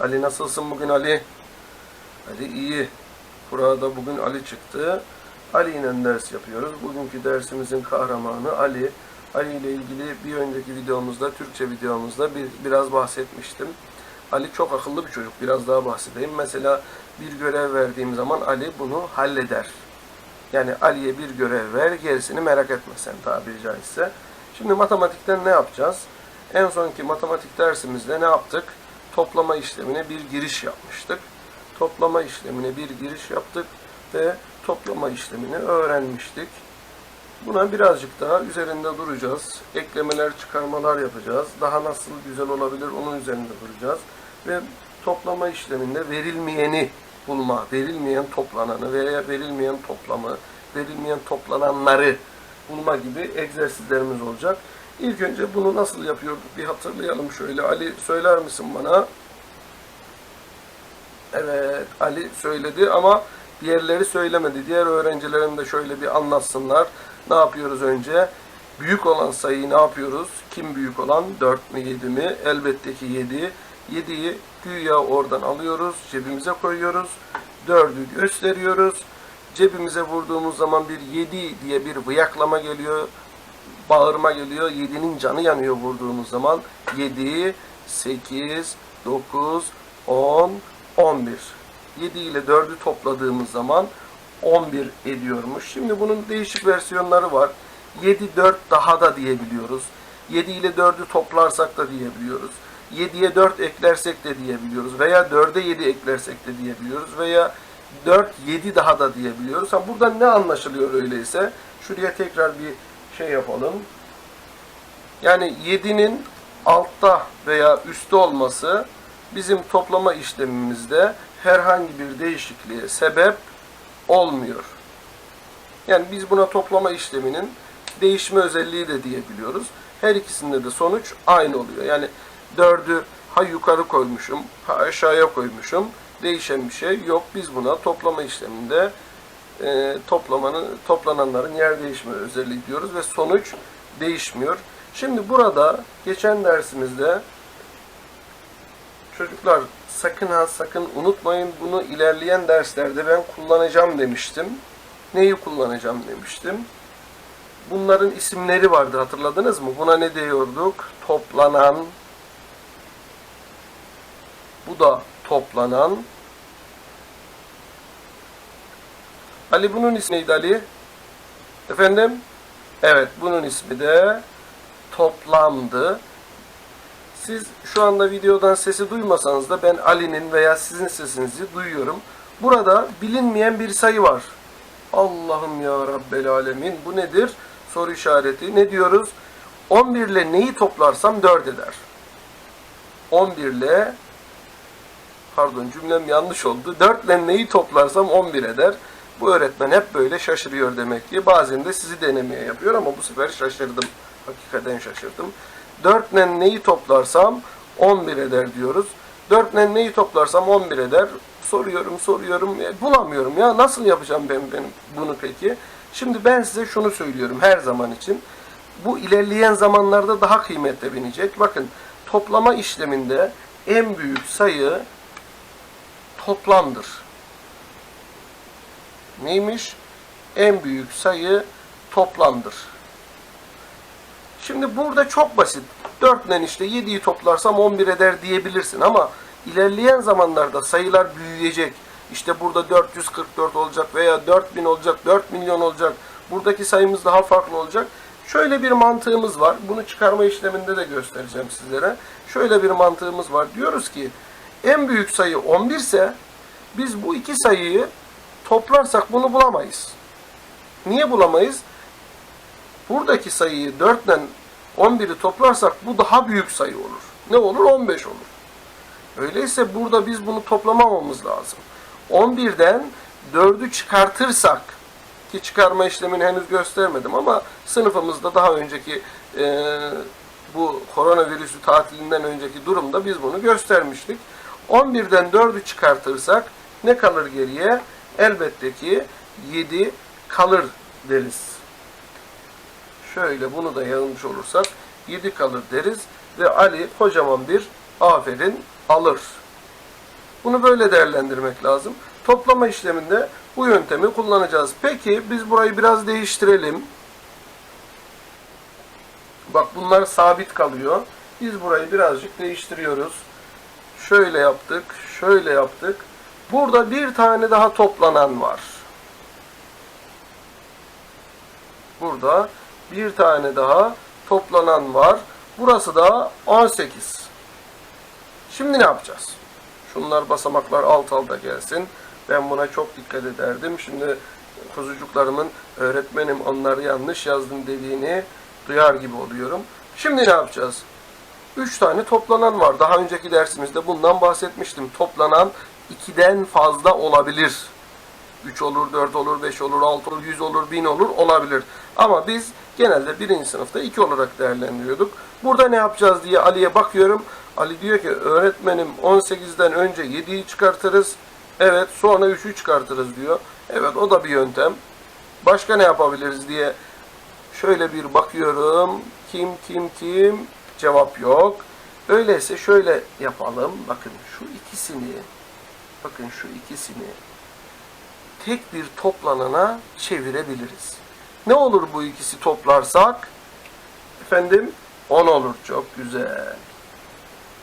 Ali nasılsın bugün Ali? Ali iyi. Burada bugün Ali çıktı. Ali ile ders yapıyoruz. Bugünkü dersimizin kahramanı Ali. Ali ile ilgili bir önceki videomuzda, Türkçe videomuzda bir, biraz bahsetmiştim. Ali çok akıllı bir çocuk. Biraz daha bahsedeyim. Mesela bir görev verdiğim zaman Ali bunu halleder. Yani Ali'ye bir görev ver, gerisini merak etme sen tabiri caizse. Şimdi matematikten ne yapacağız? En sonki matematik dersimizde ne yaptık? Toplama işlemine bir giriş yapmıştık. Toplama işlemine bir giriş yaptık ve toplama işlemini öğrenmiştik. Buna birazcık daha üzerinde duracağız. Eklemeler, çıkarmalar yapacağız. Daha nasıl güzel olabilir onun üzerinde duracağız. Ve toplama işleminde verilmeyeni bulma, verilmeyen toplananı veya verilmeyen toplamı, verilmeyen toplananları bulma gibi egzersizlerimiz olacak. İlk önce bunu nasıl yapıyorduk bir hatırlayalım şöyle. Ali söyler misin bana? Evet, Ali söyledi ama diğerleri söylemedi. Diğer öğrencilerim de şöyle bir anlatsınlar. Ne yapıyoruz önce? Büyük olan sayıyı ne yapıyoruz? Kim büyük olan? 4 mi 7 mi? Elbette ki 7. 7'yi güya oradan alıyoruz, cebimize koyuyoruz. 4'ü gösteriyoruz. Cebimize vurduğumuz zaman bir 7 diye bir vıyaklama geliyor. Bağırma geliyor. 7'nin canı yanıyor vurduğumuz zaman. 7, 8, 9, 10, 11. 7 ile 4'ü topladığımız zaman 11 ediyormuş. Şimdi bunun değişik versiyonları var. 7, 4 daha da diyebiliyoruz. 7 ile 4'ü toplarsak da diyebiliyoruz. 7'ye 4 eklersek de diyebiliyoruz. Veya 4'e 7 eklersek de diyebiliyoruz. Veya 4, 7 daha da diyebiliyoruz. Ha, buradan ne anlaşılıyor öyleyse? Şuraya tekrar bir şey yapalım. Yani 7'nin altta veya üstte olması bizim toplama işlemimizde herhangi bir değişikliğe sebep olmuyor. Yani biz buna toplama işleminin değişme özelliği de diyebiliyoruz. Her ikisinde de sonuç aynı oluyor. Yani 4'ü ha yukarı koymuşum, ha aşağıya koymuşum. Değişen bir şey yok. Biz buna toplama işleminde e, toplamanın toplananların yer değişme özelliği diyoruz ve sonuç değişmiyor. Şimdi burada geçen dersimizde çocuklar sakın ha sakın unutmayın bunu ilerleyen derslerde ben kullanacağım demiştim. Neyi kullanacağım demiştim. Bunların isimleri vardı hatırladınız mı? Buna ne diyorduk? Toplanan, bu da toplanan. Ali bunun ismi neydi Ali? Efendim? Evet bunun ismi de toplamdı. Siz şu anda videodan sesi duymasanız da ben Ali'nin veya sizin sesinizi duyuyorum. Burada bilinmeyen bir sayı var. Allah'ım ya Rabbel Alemin. Bu nedir? Soru işareti. Ne diyoruz? 11 ile neyi toplarsam 4 eder. 11 ile pardon cümlem yanlış oldu. 4 ile neyi toplarsam 11 eder. Bu öğretmen hep böyle şaşırıyor demek ki. Bazen de sizi denemeye yapıyor ama bu sefer şaşırdım. Hakikaten şaşırdım. 4 ile neyi toplarsam 11 eder diyoruz. 4 ile neyi toplarsam 11 eder. Soruyorum, soruyorum. E, bulamıyorum ya. Nasıl yapacağım ben, ben bunu peki? Şimdi ben size şunu söylüyorum her zaman için. Bu ilerleyen zamanlarda daha kıymetli binecek. Bakın toplama işleminde en büyük sayı toplamdır. Neymiş? En büyük sayı toplamdır. Şimdi burada çok basit. 4 ile işte 7'yi toplarsam 11 eder diyebilirsin ama ilerleyen zamanlarda sayılar büyüyecek. İşte burada 444 olacak veya 4000 olacak, 4 milyon olacak. Buradaki sayımız daha farklı olacak. Şöyle bir mantığımız var. Bunu çıkarma işleminde de göstereceğim sizlere. Şöyle bir mantığımız var. Diyoruz ki en büyük sayı 11 ise biz bu iki sayıyı toplarsak bunu bulamayız. Niye bulamayız? Buradaki sayıyı 4 ile 11'i toplarsak bu daha büyük sayı olur. Ne olur? 15 olur. Öyleyse burada biz bunu toplamamamız lazım. 11'den 4'ü çıkartırsak ki çıkarma işlemini henüz göstermedim ama sınıfımızda daha önceki e, bu koronavirüsü tatilinden önceki durumda biz bunu göstermiştik. 11'den 4'ü çıkartırsak ne kalır geriye? Elbette ki 7 kalır deriz. Şöyle bunu da yazmış olursak 7 kalır deriz ve Ali kocaman bir aferin alır. Bunu böyle değerlendirmek lazım. Toplama işleminde bu yöntemi kullanacağız. Peki biz burayı biraz değiştirelim. Bak bunlar sabit kalıyor. Biz burayı birazcık değiştiriyoruz. Şöyle yaptık, şöyle yaptık. Burada bir tane daha toplanan var. Burada bir tane daha toplanan var. Burası da 18. Şimdi ne yapacağız? Şunlar basamaklar alt alta gelsin. Ben buna çok dikkat ederdim. Şimdi kuzucuklarımın öğretmenim onları yanlış yazdım dediğini duyar gibi oluyorum. Şimdi ne yapacağız? 3 tane toplanan var. Daha önceki dersimizde bundan bahsetmiştim. Toplanan 2'den fazla olabilir. 3 olur, 4 olur, 5 olur, 6 olur, 100 olur, 1000 olur, olabilir. Ama biz genelde birinci sınıfta 2 olarak değerlendiriyorduk. Burada ne yapacağız diye Ali'ye bakıyorum. Ali diyor ki öğretmenim 18'den önce 7'yi çıkartırız. Evet sonra 3'ü çıkartırız diyor. Evet o da bir yöntem. Başka ne yapabiliriz diye şöyle bir bakıyorum. Kim kim kim cevap yok. Öyleyse şöyle yapalım. Bakın şu ikisini bakın şu ikisini tek bir toplanana çevirebiliriz. Ne olur bu ikisi toplarsak? Efendim 10 olur. Çok güzel.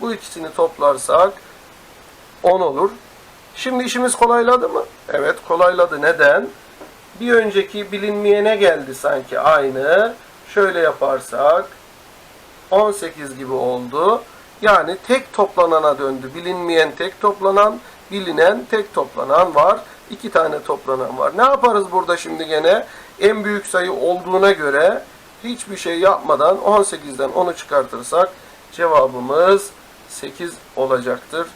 Bu ikisini toplarsak 10 olur. Şimdi işimiz kolayladı mı? Evet kolayladı. Neden? Bir önceki bilinmeyene geldi sanki aynı. Şöyle yaparsak 18 gibi oldu. Yani tek toplanana döndü. Bilinmeyen tek toplanan, bilinen tek toplanan var. İki tane toplanan var. Ne yaparız burada şimdi gene? En büyük sayı olduğuna göre hiçbir şey yapmadan 18'den 10'u çıkartırsak cevabımız 8 olacaktır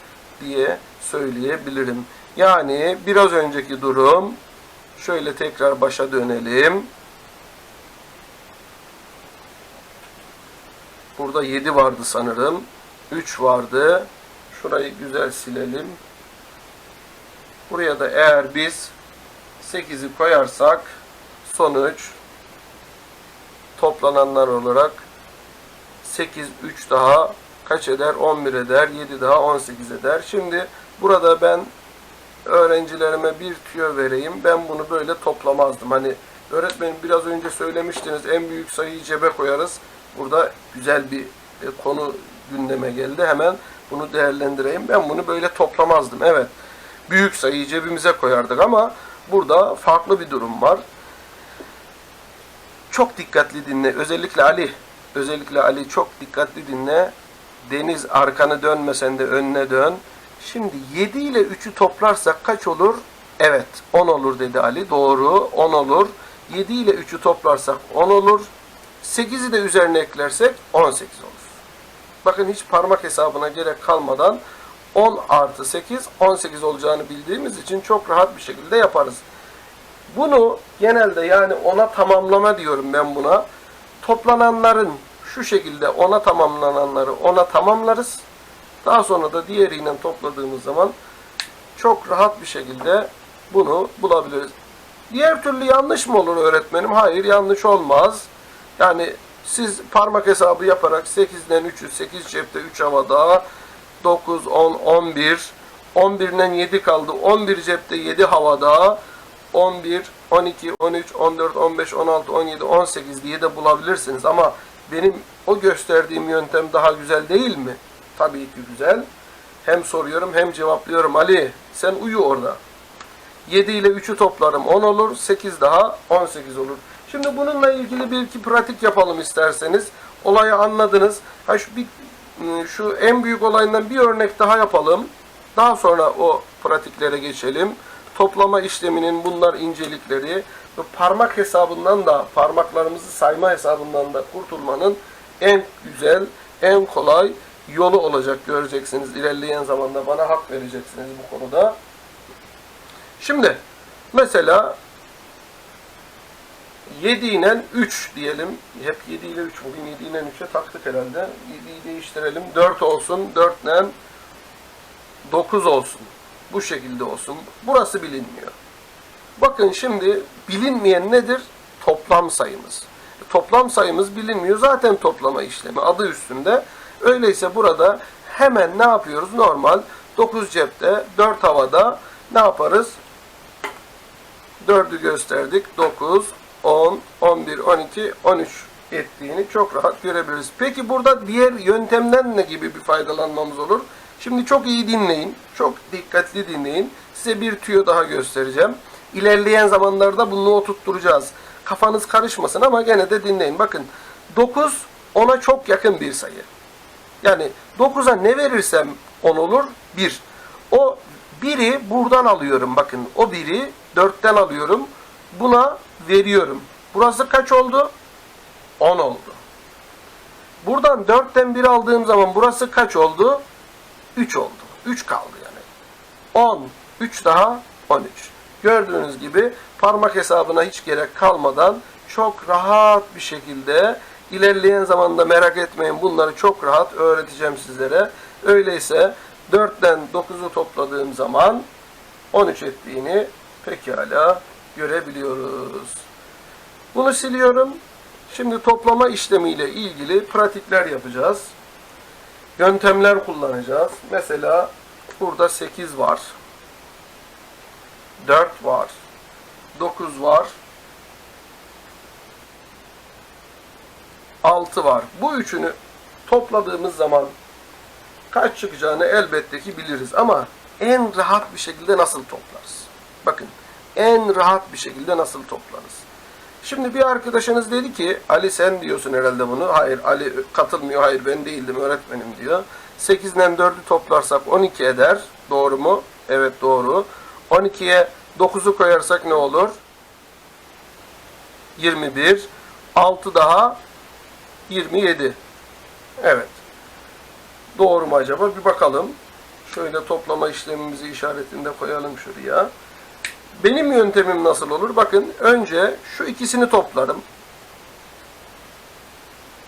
diye söyleyebilirim. Yani biraz önceki durum şöyle tekrar başa dönelim. Burada 7 vardı sanırım. 3 vardı. Şurayı güzel silelim. Buraya da eğer biz 8'i koyarsak sonuç toplananlar olarak 8, 3 daha kaç eder? 11 eder. 7 daha 18 eder. Şimdi burada ben öğrencilerime bir tüyo vereyim. Ben bunu böyle toplamazdım. Hani öğretmenim biraz önce söylemiştiniz en büyük sayıyı cebe koyarız. Burada güzel bir e, konu gündeme geldi. Hemen bunu değerlendireyim. Ben bunu böyle toplamazdım. Evet. Büyük sayıyı cebimize koyardık ama burada farklı bir durum var. Çok dikkatli dinle. Özellikle Ali. Özellikle Ali çok dikkatli dinle. Deniz arkanı dönmesen de önüne dön. Şimdi 7 ile 3'ü toplarsak kaç olur? Evet 10 olur dedi Ali. Doğru 10 olur. 7 ile 3'ü toplarsak 10 olur. 8'i de üzerine eklersek 18 olur. Bakın hiç parmak hesabına gerek kalmadan 10 artı 8 18 olacağını bildiğimiz için çok rahat bir şekilde yaparız. Bunu genelde yani ona tamamlama diyorum ben buna. Toplananların şu şekilde ona tamamlananları ona tamamlarız. Daha sonra da diğeriyle topladığımız zaman çok rahat bir şekilde bunu bulabiliriz. Diğer türlü yanlış mı olur öğretmenim? Hayır yanlış olmaz. Yani siz parmak hesabı yaparak 8'den 3'ü 8 cepte 3 havada 9, 10, 11 11'den 7 kaldı. 11 cepte 7 havada 11, 12, 13, 14, 15, 16, 17, 18 diye de bulabilirsiniz. Ama benim o gösterdiğim yöntem daha güzel değil mi? Tabii ki güzel. Hem soruyorum hem cevaplıyorum. Ali sen uyu orada. 7 ile 3'ü toplarım 10 olur. 8 daha 18 olur. Şimdi bununla ilgili bir iki pratik yapalım isterseniz. Olayı anladınız. Ha şu, bir, şu en büyük olayından bir örnek daha yapalım. Daha sonra o pratiklere geçelim. Toplama işleminin bunlar incelikleri ve parmak hesabından da parmaklarımızı sayma hesabından da kurtulmanın en güzel, en kolay yolu olacak göreceksiniz. İlerleyen zamanda bana hak vereceksiniz bu konuda. Şimdi mesela 7 ile 3 diyelim. Hep 7 ile 3. Bugün 7 ile 3'e taktık herhalde. 7'yi değiştirelim. 4 olsun. 4 ile 9 olsun. Bu şekilde olsun. Burası bilinmiyor. Bakın şimdi bilinmeyen nedir? Toplam sayımız. Toplam sayımız bilinmiyor. Zaten toplama işlemi adı üstünde. Öyleyse burada hemen ne yapıyoruz? Normal 9 cepte, 4 havada ne yaparız? 4'ü gösterdik. 9, 10, 11, 12, 13 ettiğini çok rahat görebiliriz. Peki burada diğer yöntemden ne gibi bir faydalanmamız olur? Şimdi çok iyi dinleyin. Çok dikkatli dinleyin. Size bir tüyo daha göstereceğim. İlerleyen zamanlarda bunu oturtturacağız. Kafanız karışmasın ama gene de dinleyin. Bakın 9 10'a çok yakın bir sayı. Yani 9'a ne verirsem 10 olur? 1. O 1'i buradan alıyorum. Bakın o 1'i 4'ten alıyorum. Buna veriyorum. Burası kaç oldu? 10 oldu. Buradan 4'ten 1 aldığım zaman burası kaç oldu? 3 oldu. 3 kaldı yani. 10, 3 daha 13. Gördüğünüz gibi parmak hesabına hiç gerek kalmadan çok rahat bir şekilde ilerleyen zamanda merak etmeyin bunları çok rahat öğreteceğim sizlere. Öyleyse 4'ten 9'u topladığım zaman 13 ettiğini pekala görebiliyoruz. Bunu siliyorum. Şimdi toplama işlemiyle ilgili pratikler yapacağız. Yöntemler kullanacağız. Mesela burada 8 var. 4 var. 9 var. 6 var. Bu üçünü topladığımız zaman kaç çıkacağını elbette ki biliriz ama en rahat bir şekilde nasıl toplarız? Bakın en rahat bir şekilde nasıl toplarız? Şimdi bir arkadaşınız dedi ki Ali sen diyorsun herhalde bunu. Hayır Ali katılmıyor. Hayır ben değildim öğretmenim diyor. 8'den 4'ü toplarsak 12 eder. Doğru mu? Evet doğru. 12'ye 9'u koyarsak ne olur? 21. 6 daha 27. Evet. Doğru mu acaba? Bir bakalım. Şöyle toplama işlemimizi işaretinde koyalım şuraya. Benim yöntemim nasıl olur? Bakın önce şu ikisini toplarım.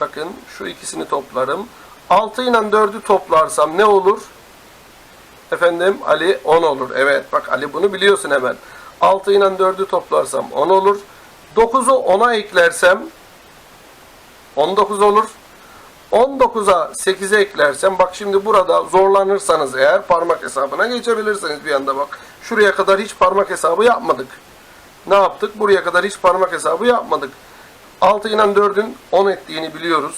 Bakın şu ikisini toplarım. 6 ile 4'ü toplarsam ne olur? Efendim Ali 10 olur. Evet bak Ali bunu biliyorsun hemen. 6 ile 4'ü toplarsam 10 olur. 9'u 10'a eklersem 19 olur. 19'a 8'e eklersem bak şimdi burada zorlanırsanız eğer parmak hesabına geçebilirsiniz bir anda bak. Şuraya kadar hiç parmak hesabı yapmadık. Ne yaptık? Buraya kadar hiç parmak hesabı yapmadık. 6 ile 4'ün 10 ettiğini biliyoruz.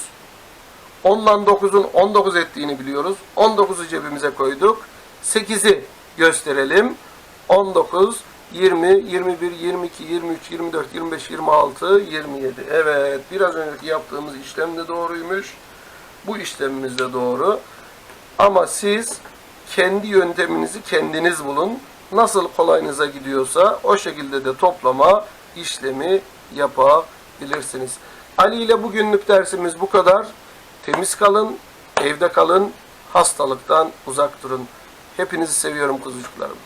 10 ile 9'un 19 ettiğini biliyoruz. 19'u cebimize koyduk. 8'i gösterelim. 19, 20, 21, 22, 23, 24, 25, 26, 27. Evet, biraz önceki yaptığımız işlem de doğruymuş. Bu işlemimiz de doğru. Ama siz kendi yönteminizi kendiniz bulun. Nasıl kolayınıza gidiyorsa o şekilde de toplama işlemi yapabilirsiniz. Ali ile bugünlük dersimiz bu kadar. Temiz kalın, evde kalın, hastalıktan uzak durun. Hepinizi seviyorum kuzucuklarım.